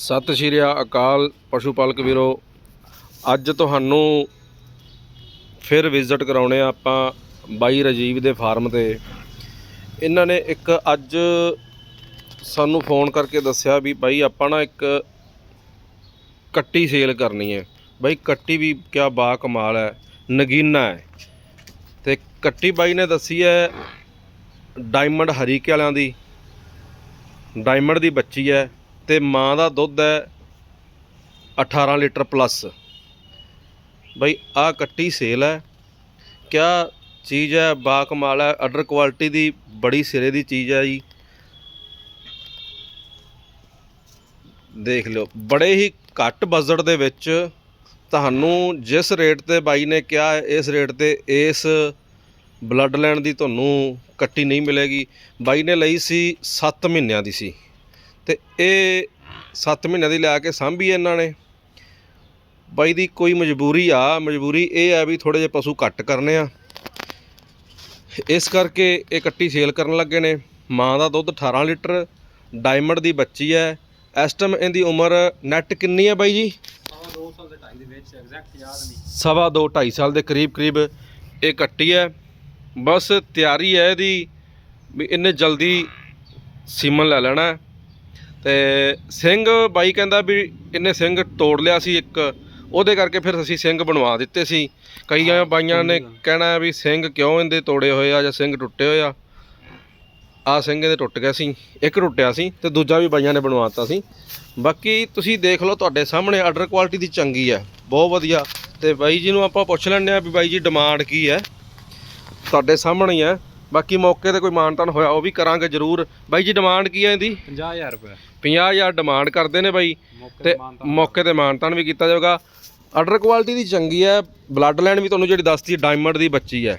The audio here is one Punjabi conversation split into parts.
ਸਤਿ ਸ਼੍ਰੀ ਅਕਾਲ ਪਸ਼ੂ ਪਾਲਕ ਵੀਰੋ। ਅੱਜ ਤੁਹਾਨੂੰ ਫਿਰ ਵਿਜ਼ਿਟ ਕਰਾਉਣੇ ਆ ਆਪਾਂ ਬਾਈ ਰਾਜੀਵ ਦੇ ਫਾਰਮ ਤੇ। ਇਹਨਾਂ ਨੇ ਇੱਕ ਅੱਜ ਸਾਨੂੰ ਫੋਨ ਕਰਕੇ ਦੱਸਿਆ ਵੀ ਬਾਈ ਆਪਾਂ ਨਾ ਇੱਕ ਕੱਟੀ ਸੇਲ ਕਰਨੀ ਹੈ। ਬਾਈ ਕੱਟੀ ਵੀ ਕਿਆ ਬਾ ਕਮਾਲ ਹੈ, ਨਗੀਨਾ ਹੈ। ਤੇ ਕੱਟੀ ਬਾਈ ਨੇ ਦੱਸੀ ਹੈ ਡਾਇਮੰਡ ਹਰੀਕੇ ਵਾਲਿਆਂ ਦੀ ਡਾਇਮੰਡ ਦੀ ਬੱਚੀ ਹੈ। ਤੇ ਮਾਂ ਦਾ ਦੁੱਧ ਹੈ 18 ਲੀਟਰ ਪਲੱਸ ਬਈ ਆ ਕੱਟੀ ਸੇਲ ਹੈ। ਕਿਆ ਚੀਜ਼ ਹੈ? ਬਾ ਕਮਾਲ ਹੈ। ਆਰਡਰ ਕੁਆਲਿਟੀ ਦੀ ਬੜੀ ਸਿਰੇ ਦੀ ਚੀਜ਼ ਹੈ ਜੀ। ਦੇਖ ਲਿਓ। ਬੜੇ ਹੀ ਘੱਟ ਬਜਟ ਦੇ ਵਿੱਚ ਤੁਹਾਨੂੰ ਜਿਸ ਰੇਟ ਤੇ ਬਾਈ ਨੇ ਕਿਹਾ, ਇਸ ਰੇਟ ਤੇ ਇਸ ਬਲੱਡ ਲਾਈਨ ਦੀ ਤੁਹਾਨੂੰ ਕੱਟੀ ਨਹੀਂ ਮਿਲੇਗੀ। ਬਾਈ ਨੇ ਲਈ ਸੀ 7 ਮਹੀਨਿਆਂ ਦੀ ਸੀ। ਤੇ ਇਹ 7 ਮਹੀਨਿਆਂ ਦੀ ਲਿਆ ਕੇ ਸਾਂਭੀ ਇਹਨਾਂ ਨੇ। ਬਾਈ ਦੀ ਕੋਈ ਮਜਬੂਰੀ ਆ, ਮਜਬੂਰੀ ਇਹ ਆ ਵੀ ਥੋੜੇ ਜਿਹੇ ਪਸ਼ੂ ਘੱਟ ਕਰਨੇ ਆ। ਇਸ ਕਰਕੇ ਇਹ ਕੱਟੀ ਸੇਲ ਕਰਨ ਲੱਗੇ ਨੇ। ਮਾਂ ਦਾ ਦੁੱਧ 18 ਲੀਟਰ, ਡਾਇਮੰਡ ਦੀ ਬੱਚੀ ਹੈ। ਇਸ ਟਾਈਮ ਇਹਦੀ ਉਮਰ ਨੈਟ ਕਿੰਨੀ ਹੈ ਬਾਈ ਜੀ? ਸਵਾ ਦੋ ਢਾਈ 2.5 ਸਾਲ ਦੇ ਕਰੀਬ ਕਰੀਬ ਇਹ ਕੱਟੀ ਹੈ। ਬਸ ਤਿਆਰੀ ਹੈ ਇਹਦੀ ਵੀ ਇੰਨੇ ਜਲਦੀ ਸੀਮਨ ਲੈ ਲੈਣਾ। ਤੇ ਸਿੰਘ ਬਾਈ ਕਹਿੰਦਾ ਵੀ ਇਹਨੇ ਸਿੰਘ ਤੋੜ ਲਿਆ ਸੀ ਇੱਕ ਉਹਦੇ ਕਰਕੇ ਫਿਰ ਅਸੀਂ ਸਿੰਘ ਬਣਵਾ ਦਿੱਤੇ ਸੀ। ਕਈਆਂ ਬਾਈਆਂ ਨੇ ਕਹਿਣਾ ਵੀ ਸਿੰਘ ਕਿਉਂ ਇਹਦੇ ਤੋੜੇ ਹੋਏ ਆ ਜਾਂ ਸਿੰਘ ਟੁੱਟੇ ਹੋਏ ਆ? ਆ ਸਿੰਘ ਇਹਦੇ ਟੁੱਟ ਗਿਆ ਸੀ ਇੱਕ ਟੁੱਟਿਆ ਸੀ ਤੇ ਦੂਜਾ ਵੀ ਬਾਈਆਂ ਨੇ ਬਣਵਾਤਾ ਸੀ। ਬਾਕੀ ਤੁਸੀਂ ਦੇਖ ਲਓ ਤੁਹਾਡੇ ਸਾਹਮਣੇ ਆਰਡਰ ਕੁਆਲਿਟੀ ਦੀ ਚੰਗੀ ਹੈ ਬਹੁਤ ਵਧੀਆ। ਤੇ ਬਾਈ ਜੀ ਨੂੰ ਆਪਾਂ ਪੁੱਛ ਲੈਂਦੇ ਆ ਵੀ ਬਾਈ ਜੀ ਡਿਮਾਂਡ ਕੀ ਹੈ। ਤੁਹਾਡੇ ਸਾਹਮਣੇ ਹੀ ਹੈ ਬਾਕੀ ਮੌਕੇ ਤੇ ਕੋਈ ਮਾਨਤਾਨ ਹੋਇਆ ਉਹ ਵੀ ਕਰਾਂਗੇ ਜ਼ਰੂਰ। ਬਾਈ ਜੀ ਡਿਮਾਂਡ ਕੀ ਹੈ ਇਹਦੀ? 50000 ਰੁਪਏ। 50000 ਡਿਮਾਂਡ ਕਰਦੇ ਨੇ ਬਾਈ। ਮੌਕੇ ਤੇ ਮੌਕੇ ਤੇ ਮਾਨਤਾਨ ਵੀ ਕੀਤਾ ਜਾਊਗਾ। ਆਰਡਰ ਕੁਆਲਿਟੀ ਦੀ ਚੰਗੀ ਹੈ ਬਲੱਡ ਲਾਈਨ ਵੀ ਤੁਹਾਨੂੰ ਜਿਹੜੀ ਦੱਸਤੀ ਡਾਇਮੰਡ ਦੀ ਬੱਚੀ ਹੈ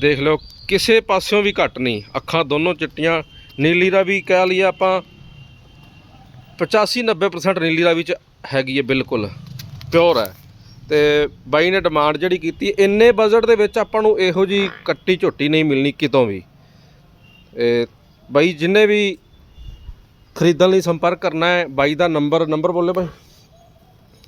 ਦੇਖ ਲਓ ਕਿਸੇ ਪਾਸਿਓਂ ਵੀ ਘੱਟ ਨਹੀਂ। ਅੱਖਾਂ ਦੋਨੋਂ ਚਿੱਟੀਆਂ ਨੀਲੀ ਦਾ ਵੀ ਕਹਿ ਲਈਏ ਆਪਾਂ 85 90% ਨੀਲੀ ਦਾ ਵਿੱਚ ਹੈਗੀ ਹੈ ਬਿਲਕੁਲ। ਪਿਓਰ ਹੈ ਤੇ ਬਾਈ ਨੇ ਡਿਮਾਂਡ ਜਿਹੜੀ ਕੀਤੀ ਇੰਨੇ ਬਜਟ ਦੇ ਵਿੱਚ ਆਪਾਂ ਨੂੰ ਇਹੋ ਜੀ ਕੱਟੀ ਝੋਟੀ ਨਹੀਂ ਮਿਲਣੀ ਕਿਤੋਂ ਵੀ। ਇਹ ਬਾਈ ਜਿੰਨੇ ਵੀ ਖਰੀਦਣ ਲਈ ਸੰਪਰਕ ਕਰਨਾ ਹੈ ਬਾਈ ਦਾ ਨੰਬਰ ਨੰਬਰ ਬੋਲੇ ਬਾਈ।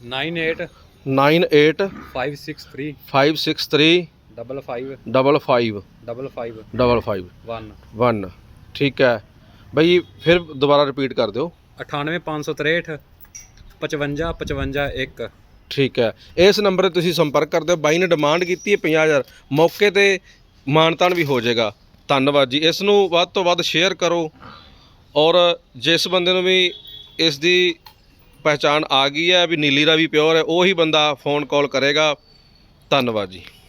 98 98 563 563 ਡਬਲ 5 ਡਬਲ 5 ਡਬਲ 5 ਡਬਲ 5 1 1 ਠੀਕ ਹੈ। ਬਾਈ ਫਿਰ ਦੁਬਾਰਾ ਰਿਪੀਟ ਕਰ ਦਿਓ। 98563 55 55 1 ਠੀਕ ਹੈ। ਇਸ ਨੰਬਰ ਤੇ ਤੁਸੀਂ ਸੰਪਰਕ ਕਰਦੇ ਹੋ ਬਾਈ ਨੇ ਡਿਮਾਂਡ ਕੀਤੀ ਹੈ 50000 ਮੌਕੇ ਤੇ ਮਾਨਤਾਨ ਵੀ ਹੋ ਜਾਏਗਾ। ਧੰਨਵਾਦ ਜੀ। ਇਸ ਨੂੰ ਵੱਧ ਤੋਂ ਵੱਧ ਸ਼ੇਅਰ ਕਰੋ। ਔਰ ਜਿਸ ਬੰਦੇ ਨੂੰ ਵੀ ਇਸ ਦੀ ਪਹਿਚਾਣ ਆ ਗਈ ਹੈ ਵੀ ਨੀਲੀ ਦਾ ਵੀ ਪਿਓਰ ਹੈ, ਉਹੀ ਬੰਦਾ ਫੋਨ ਕਾਲ ਕਰੇਗਾ। ਧੰਨਵਾਦ ਜੀ।